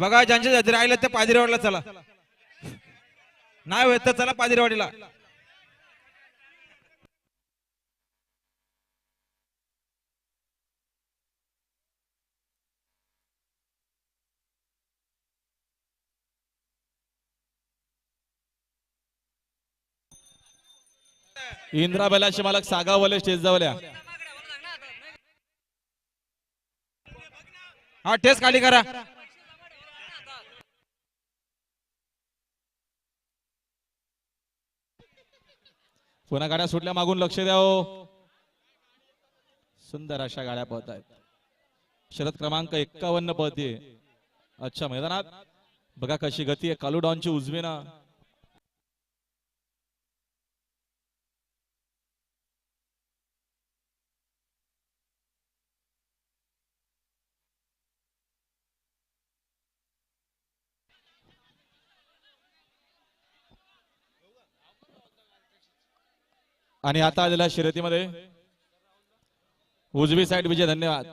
बघा ज्यांच्या जाती राहिले ते पादिरेवाडीला चला. नाही होत तर चला बैलाचे मालक सागावले स्टेज जवळ्या हा टेस्ट खाली करा. पुन्हा गाड्या सुटल्या मागून लक्ष द्या हो. सुंदर अशा गाड्या पळत आहेत. शरद क्रमांक एक्कावन्न पळते अच्छा मैदानात. बघा कशी गती आहे. कालू डॉनची उजवी आणि आता आलेल्या शर्यतीमध्ये उजवी साईड विजय धन्यवाद.